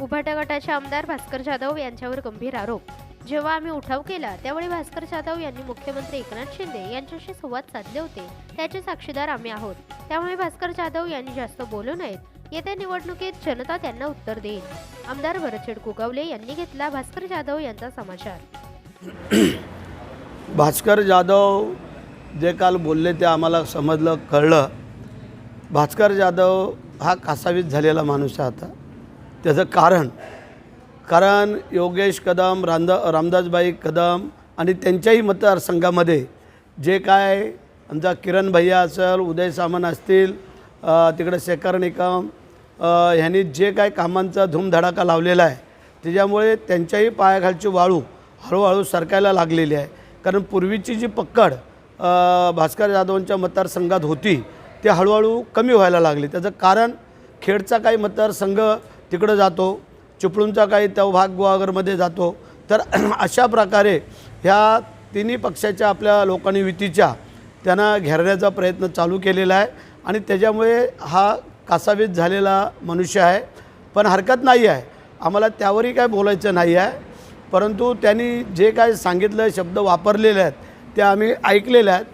उभाटा गटाचे आमदार भास्कर जाधव यांच्यावर गंभीर आरोप. जेव्हा आम्ही उठाव केला त्यावेळी भास्कर जाधव यांनी मुख्यमंत्री एकनाथ शिंदे यांच्याशी संवाद साधले होते. त्याचे साक्षीदार आम्ही आहोत. त्यामुळे भास्कर जाधव यांनी जास्त बोलू नयेत. येत्या निवडणुकीत जनता त्यांना उत्तर देईल. आमदार भरतशेड कुगावले यांनी घेतला भास्कर जाधव यांचा समाचार. भास्कर जाधव जे काल बोलले ते आम्हाला समजलं कळलं. भास्कर जाधव हा कासावीस झालेला माणूस आहे आता. त्याचं कारण कारण योगेश कदम रामदा रामदासबाई कदम आणि त्यांच्याही मतदारसंघामध्ये जे काय आमचा किरण भैया असेल उदय सामंत असतील तिकडे शेखर निकम ह्यांनी जे काय कामांचा धूमधडाका लावलेला आहे त्याच्यामुळे त्यांच्याही पायाखालची वाळू हळूहळू सरकायला लागलेली आहे. कारण पूर्वीची जी पक्कड भास्कर जाधवांच्या मतदारसंघात होती ते हळूहळू कमी व्हायला लागली. त्याचं कारण खेडचा काही मतदारसंघ तिकडं जातो. चिपळूणचा काही त्या भाग गुहागरमध्ये जातो. तर अशा प्रकारे ह्या तिन्ही पक्षाच्या आपल्या लोकांनी युतीच्या त्यांना घेरण्याचा प्रयत्न चालू केलेला आहे. आणि त्याच्यामुळे हा कासावीस झालेला मनुष्य आहे. पण हरकत नाही आहे. आम्हाला त्यावरही काय बोलायचं नाही आहे. परंतु त्यांनी जे काय सांगितलं शब्द वापरलेले आहेत ते आम्ही ऐकलेले आहेत.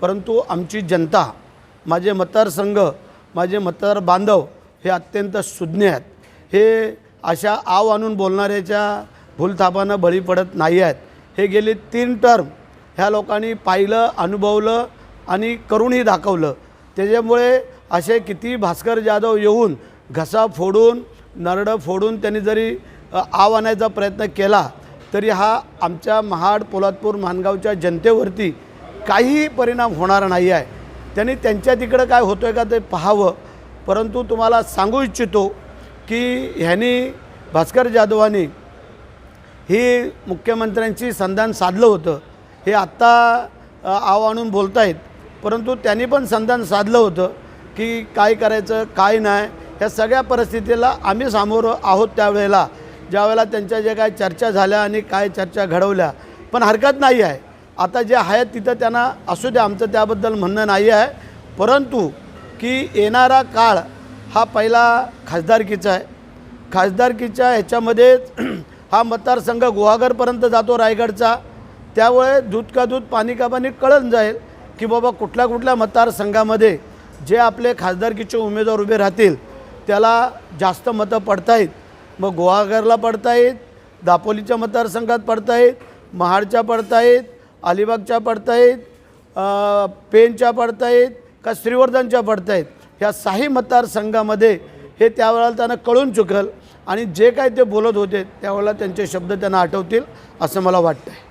परंतु आमची जनता माझे मतदारसंघ माझे मतदार बांधव हे अत्यंत सुज्ञ आहेत. हे अशा आव आणून बोलणाऱ्याच्या भूलथापानं बळी पडत नाही आहेत. हे गेले तीन टर्म ह्या लोकांनी पाहिलं अनुभवलं आणि करूनही दाखवलं. त्याच्यामुळे असे किती भास्कर जाधव येऊन घसा फोडून नरडं फोडून त्यांनी जरी आव आणायचा प्रयत्न केला तरी हा आमच्या महाड पोलादपूर मानगावच्या जनतेवरती काहीही परिणाम होणार नाही आहे. त्यांनी त्यांच्या तिकडं काय होतं आहे का ते पाहावं. परंतु तुम्हाला सांगू इच्छितो की ह्यांनी भास्कर जाधवानी ही मुख्यमंत्र्यांची संधान साधलं होतं. हे आत्ता आव आणून बोलत आहेत परंतु त्यांनी पण संधान साधलं होतं की काय करायचं काय नाही ह्या सगळ्या परिस्थितीला आम्ही सामोर आहोत त्यावेळेला. ज्यावेळेला त्यांच्या ज्या काय चर्चा झाल्या आणि काय चर्चा घडवल्या. पण हरकत नाही आहे. आता जे आहेत तिथं त्यांना असू द्या आमचं त्याबद्दल म्हणणं नाही आहे. परंतु की येणारा काळ हा पहिला खासदारकीचा आहे. खासदारकीच्या ह्याच्यामध्येच हा मतदारसंघ गुहागरपर्यंत जातो रायगडचा. त्यामुळे दूध का दूध पाणी का पाणी कळून जाईल की बाबा कुठल्या कुठल्या मतदारसंघामध्ये जे आपले खासदारकीचे उमेदवार उभे राहतील त्याला जास्त मतं पडतायत. मग गुहागरला पडतायत दापोलीच्या मतदारसंघात पडतायत महाडच्या पडतायत अलिबागच्या पडतायत पेनच्या पडतायत का श्रीवर्धनच्या पडतायत. ह्या साही मतदारसंघामध्ये हे त्यावेळेला त्यांना कळून चुकल आणि जे काय ते बोलत होते त्यावेळेला त्यांचे शब्द त्यांना आठवतील असं मला वाटतं आहे